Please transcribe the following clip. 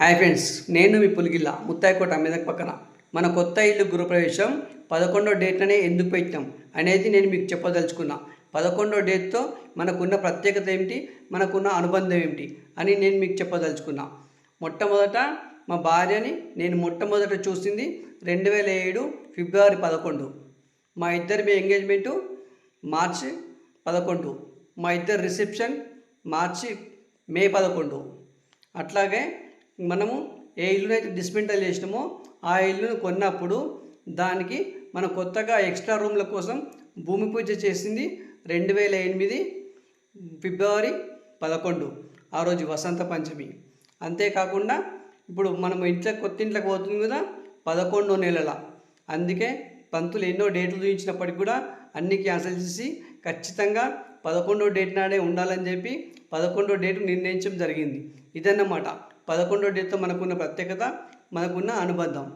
Hi friends నేను మీ పులిగిల్ల ముత్తాయికోట మెదక్ పక్కన. మన కొత్త ఇల్లు గృహప్రవేశం పదకొండో డేట్లనే ఎందుకు పెట్టాం అనేది నేను మీకు చెప్పదలుచుకున్నా. పదకొండో డేట్తో మనకున్న ప్రత్యేకత ఏమిటి మనకున్న అనుబంధం ఏమిటి అని నేను మీకు చెప్పదలుచుకున్నా. మొట్టమొదట మా భార్యని నేను మొట్టమొదట చూసింది రెండు వేల ఏడు ఫిబ్రవరి పదకొండు. మా ఇద్దరి మీ ఎంగేజ్మెంటు మార్చి పదకొండు. మా ఇద్దరి రిసెప్షన్ మార్చి మే పదకొండు. అట్లాగే మనము ఏ ఇల్లునైతే డిస్మెంటల్ చేసినామో ఆ ఇల్లును కొన్నప్పుడు దానికి మన కొత్తగా ఎక్స్ట్రా రూమ్ల కోసం భూమి పూజ చేసింది రెండు వేల ఎనిమిది ఫిబ్రవరి పదకొండు ఆ రోజు వసంత పంచమి. అంతేకాకుండా ఇప్పుడు మనం ఇంట్లో కొత్త ఇంట్లోకి పోతుంది కదా పదకొండో నెలల. అందుకే పంతులు ఎన్నో డేట్లు చూపించినప్పటికి కూడా అన్ని క్యాన్సిల్ చేసి ఖచ్చితంగా పదకొండో డేట్ నాడే ఉండాలని చెప్పి పదకొండో డేట్ నిర్ణయించడం జరిగింది. ఇదన్నమాట. పదకొండో డేట్తో మనకున్న ప్రత్యేకత మనకున్న అనుబంధం.